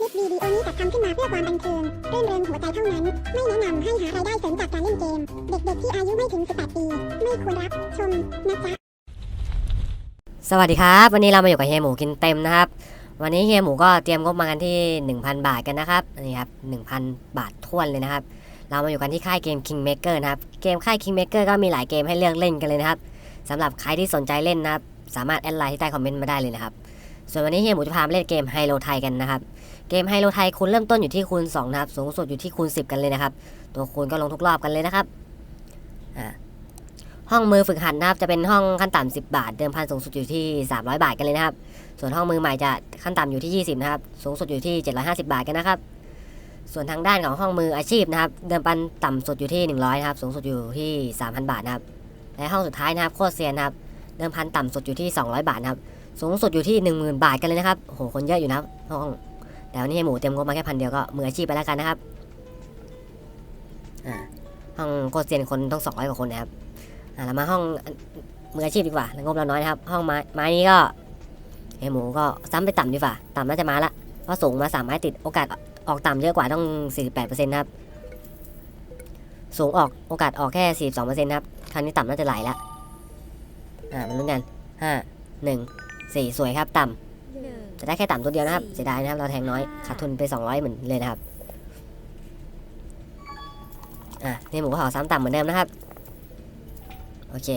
ลิปวิดีโอนี้จัดทำขึ้นมาเพื่อความบันเทิงเรื่นเริงหัวใจเท่านั้น ไม่แนะนำให้หารายได้เสริมจากการเล่นเกม เด็กๆที่อายุไม่ถึง 18 ปี ไม่ควรรับชมนะจ๊ะ สวัสดีครับ วันนี้เรามาอยู่กับเฮียหมูกินเต็มนะครับ วันนี้เฮียหมูก็เตรียมงบมากันที่ 1,000 บาทกันนะครับนี่ครับ1,000 บาทท้วนเลยนะครับ เรามาอยู่กันที่ค่ายเกม Kingmaker นะครับ เกมค่าย Kingmaker ก็มีหลายเกมให้เลือกเล่นกันเลยนะครับสำหรับใครที่สนใจเล่นนะครับ สามารถแอดไลน์ที่ใต้คอมเมนต์มาได้เลยนะครับ ส่วนวันนี้เฮียหมูจะพามาเล่นเกมไฮโลไทยกันนะครับเกมไฮโลไทยคูณเริ่มต้นอยู่ที่คูณ2นะครับสูงสุดอยู่ที่คูณ10 กันเลยนะครับ ตัวคูณก็ลงทุกรอบกันเลยนะครับห้องมือฝึกหัดนะครับจะเป็นห้องขั้นต่ำ10 บาท เดิมพันสูงสุดอยู่ที่ 300 บาทกันเลยนะครับ ส่วนห้องมือใหม่จะขั้นต่ำอยู่ที่ 20 นะครับ สูงสุดอยู่ที่ 750 บาทกันนะครับ ส่วนทางด้านของห้องมืออาชีพนะครับ เดิมพันต่ำสุดอยู่ที่ 100นะครับ สูงสุดอยู่ที่ 3,000 บาทนะครับ และห้องสุดท้ายนะครับโคตรเซียนนะครับ เดิมพันต่ำสุดอยู่ที่ 200 บาทนะครับ สูงสุดอยู่ที่ 10,000 บาทกันเลยนะครับโหคนเยอะอยู่นะห้องแต่วันนี้ให้หมูเตรียมงบมาแค่พันเดียวก็มืออาชีพไปแล้วกันนะครับห้องโคตรเซียนคนต้อง200กว่าคนนะครับอะเรามาห้องมืออาชีพดีกว่าแล้วงบเราน้อยนะครับ ห้องไม้ไม้นี้ก็เฮหมูก็ซ้ำไปต่ำดีกว่า ต่ำน่าจะมาละเพราะสูงมาสามไม้ติดโอกาสออกต่ำเยอะกว่าต้อง 48%นะครับ สูงออกโอกาสออกแค่ 42%นะครับ คราวนี้ต่ำน่าจะไหลละอ่ามันลุ้นกันห้าหนึ่ง สี่สวยครับต่ำจะได้แค่ต่ำตัวเดียวนะครับเสียดายนะครับเราแทงน้อยขาดทุนไป 200 เหมือนเลยนะครับอะนี่หมูก็ขอซ้ำต่ำเหมือนเดิมนะครับโอเค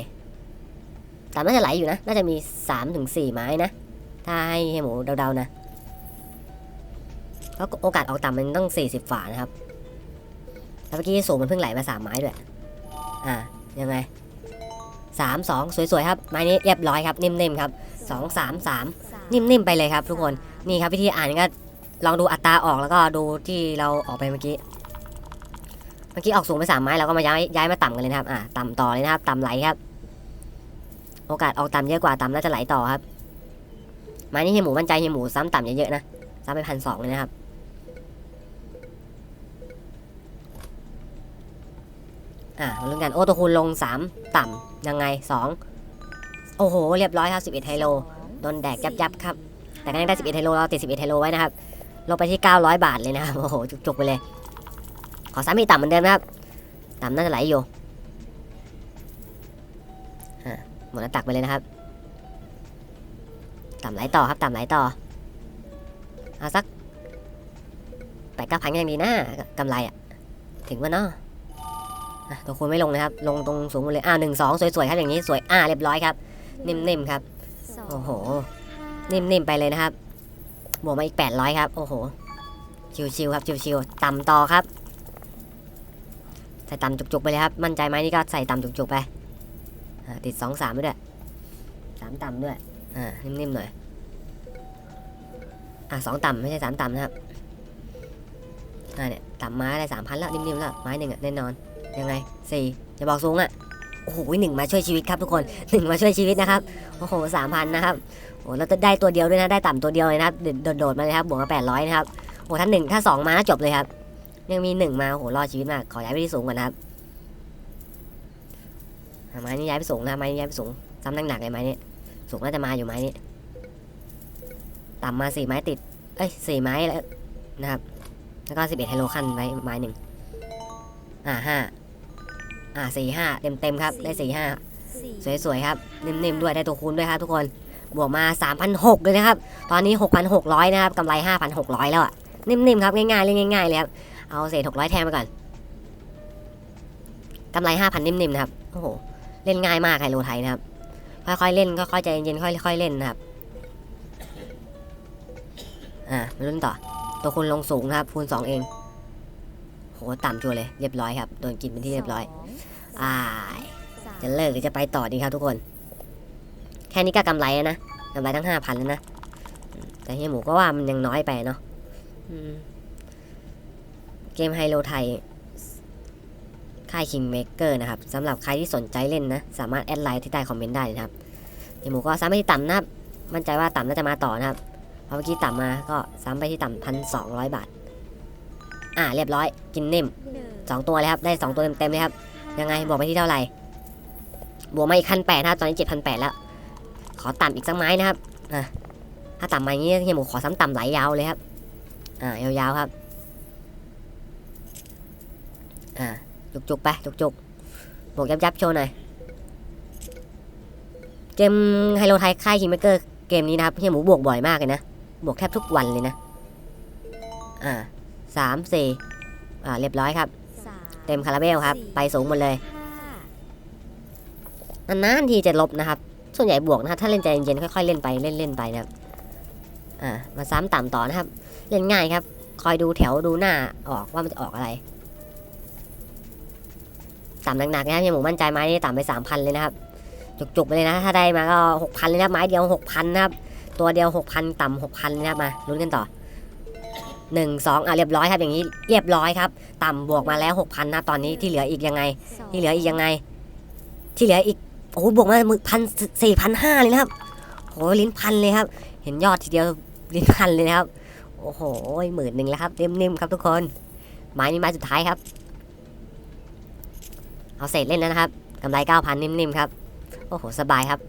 ต่ำน่าจะไหลอยู่นะ น่าจะมี3าถึงสไม้นะ ถ้าให้ให้หมูเดาๆนะเพราะโอกาสออกต่ำมันต้อง 40 ฝานะครับแล้วเมื่อกี้สูงมันเพิ่งไหลมา3ไม้ด้วยอ่ายังไง3 2 สวยๆครับไม้นี้เรียบร้อยครับนิ่มๆครับ 2 3 3 นิ่มๆไปเลยครับทุกคนนี่ครับวิธีอ่านก็ลองดูอัตราออกแล้วก็ดูที่เราออกไปเมื่อกี้เมื่อกี้ออกสูงไปสามไม้เราก็มาย้ายย้ายมาต่ำกันเลยนะครับอ่าต่ำต่อเลยนะครับต่ำไหลครับ โอกาสออกต่ำเยอะกว่าต่ำน่าจะไหลต่อครับไม้นี้เฮียหมูมั่นใจเฮียหมูซ้ำต่ำเยอะๆนะซ้ำไปพันสองเลยนะครับอ่ามาลุ้นกันโอ้ตัวคูณลงสามต่ำยังไงสอง โอ้โห เรียบร้อยครับสิบเอ็ดไฮโลโดนแดกยับยับๆครับ แต่ก็ยังได้สิบเอ็ดไฮโลเราติดสิบเอ็ดไฮโลไว้นะครับลงไปที่เก้าร้อยบาทเลยนะครับโอ้โหจุกๆไปเลย ขอซ้ำอีต่ำเหมือนเดิมนะครับ ต่ำน่าจะไหลอยู่หมดแล้วตักไปเลยนะครับ ต่ำไหลต่อครับ ต่ำไหลต่อเอาสักแปดเก้าพันยังดีนะกำไรอะถึงว่าเนาะอะตัวคูณไม่ลงนะครับ ลงตรงสูงหมดเลยอ่าวหนึ่งสองสวยๆครับอย่างนี้สวย อ่าเรียบร้อยครับ นิ่มๆครับ โอ้โห นิ่มๆไปเลยนะครับ บวกมาอีกแปดร้อยครับ โอ้โห ชิวๆครับ ชิวๆต่ำต่อครับ ใส่ต่ำจุกๆไปเลยครับ มั่นใจไหมนี่ก็ใส่ต่ำจุกๆไปอ่าติดสองสามไปด้วยสามต่ำด้วย อ่า นิ่มๆหน่อย อ่าสองต่ำไม่ใช่สามต่ำนะครับ อ่าเนี่ยต่ำไม้อะไรสามพันแล้วนิ่มๆแล้วไม้หนึ่งอะแน่นอน ยังไงสี่อย่าบอกสูงอะ โอ้โหหนึ่งมาช่วยชีวิตครับทุกคนหนึ่งมาช่วยชีวิตนะครับโอ้โหสามพันนะครับโอ้แล้วได้ตัวเดียวด้วยนะได้ต่ำตัวเดียวเลยนะครับโดดๆมาเลยครับบวกมาแปดร้อยนะครับโอ้ถ้าหนึ่งถ้าสองมาจบเลยครับ ยังมีหนึ่งมาโอ้โหรอดชีวิตมากขอย้ายไปที่สูงก่อนนะครับไม้นี้ย้ายไปสูงนะไม้นี้ย้ายไปสูงซ้ำหนักๆเลยไม้นี้สูงน่าจะมาอยู่ไม้นี้ต่ำมาสี่ไม้ติดเอ้ยสี่ไม้แล้วนะครับ แล้วก็สิบเอ็ดไฮโลขั้นไว้ไม้หนึ่งอ่าห้า อ่าสี่ห้าเต็มเต็มๆครับ ได้สี่ห้าสวยๆครับ นิ่มๆด้วย ได้ตัวคูณด้วยครับทุกคน บวกมา 3,600เลยนะครับ ตอนนี้ 6,600 นะครับ กำไร 5,600 แล้วอะนิ่มๆครับ ง่ายๆ เล่นง่ายๆเลยครับ เอาเศษ600 แทนไปก่อน กำไร 5,000 นิ่มๆนะครับ โอ้โห เล่นง่ายมากไฮโลไทยนะครับ ค่อยๆ เล่น ค่อยๆ ใจเย็นๆ ค่อยๆ เล่นนะครับ อ่ามาลุ้นต่อ ตัวคูณลงสูงนะครับ คูณ 2 เองโหต่ำจัวเลยเรียบร้อยครับโดนกินเป็นที่เรียบร้อยอ่าจะเลิกหรือจะไปต่อดีครับทุกคน แค่นี้ก็กำไรแล้วนะกำไรตั้งห้าพันแล้วนะอืมแต่เฮียหมูก็ว่ามันยังน้อยไปเนาะอืมเกมไฮโลไทยค่าย Kingmaker นะครับสำหรับใครที่สนใจเล่นนะ สามารถแอดไลน์ที่ใต้คอมเมนต์ได้นะครับเฮียหมูก็ซ้ำไปที่ต่ำนะครับมั่นใจว่าต่ำน่าจะมาต่อนะครับเพราะเมื่อกี้ต่ำมาก็ซ้ำไปที่ต่ำพันสองร้อยบาท อ่าเรียบร้อยกินนิ่มสองตัวเลยครับได้สองตัวเต็มๆเลยครับ ยังไงบอกไปที่เท่าไหร่ บวกมาอีกพันแปดนะครับตอนนี้เจ็ดพันแปดแล้ว ขอต่ำอีกสักไม้นะครับอะถ้าต่ำมาอย่างนี้เฮียหมูขอซ้ำต่ำไหลยาวเลยครับ อ่ายาวๆครับ อ่าจุกๆไปจุกๆบวกยับยับๆโชว์หน่อยเกมไฮโลไทยค่ายคิงเมเกอร์เกมนี้นะครับเฮียหมูบวกบ่อยมากเลยนะ บวกแทบทุกวันเลยนะ อ่า สามสี่อ่าเรียบร้อยครับ เต็มคาราเบลครับ ไปสูงหมดเลยนานๆทีจะลบนะครับ ส่วนใหญ่บวกนะครับถ้าเล่นใจเย็นๆค่อยๆเล่นไปเล่นๆไปนะครับอ่ามาซ้ำต่ำต่อนะครับ เล่นง่ายครับ คอยดูแถวดูหน้าออกว่ามันจะออกอะไรต่ำหนักๆนะครับเฮียหมูมั่นใจไม้นี่ต่ำไปสามพันเลยนะครับจุกๆไปเลยนะ ถ้าได้มาก็หกพันเลยนะครับไม้เดียวหกพันนะครับ ตัวเดียวหกพันต่ำหกพันนะครับมาลุ้นกันต่อ หนึ่งสองอะเรียบร้อยครับอย่างนี้เรียบร้อยครับ ต่ำบวกมาแล้วหกพันนะครับตอนนี้ที่เหลืออีกยังไง ที่เหลืออีกยังไง ที่เหลืออีกโอ้โหบวกมาหมื่นพันสี่พันห้าเลยนะครับโหลิ้นพันเลยครับ เห็นยอดทีเดียวลิ้นพันเลยนะครับ โอ้โหหมื่นหนึ่งแล้วครับนิ่มๆครับทุกคนไม้นี้ไม้สุดท้ายครับ เอาเศษเล่นแล้วนะครับกำไรเก้าพันนิ่มๆครับ โอ้โหสบายครับ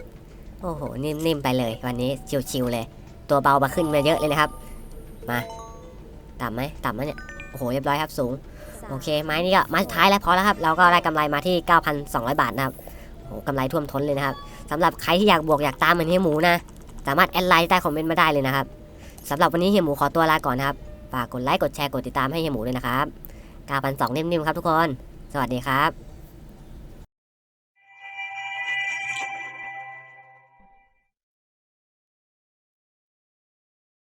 โอ้โหนิ่มๆไปเลย วันนี้ชิวๆเลย ตัวเบามาขึ้นมาเยอะเลยนะครับ มา ต่ำไหมต่ำไหมเนี่ย โอ้โห เรียบร้อยครับ สูง โอเค ไม้นี้ก็ไม้สุดท้ายแล้วพอแล้วครับ เราก็ได้กำไรมาที่ 9,200 บาทนะครับ โอ้โหกำไรท่วมท้นเลยนะครับสำหรับใครที่อยากบวกอยากตามเหมือนเฮียหมูนะ สามารถแอดไลน์ใต้คอมเมนต์มาได้เลยนะครับสำหรับวันนี้เฮียหมูขอตัวลาก่อนนะครับ ฝากกดไลค์ กดแชร์ กดติดตามให้เฮียหมูด้วยนะครับ 9,200 นิ่มๆครับทุกคน สวัสดีครับ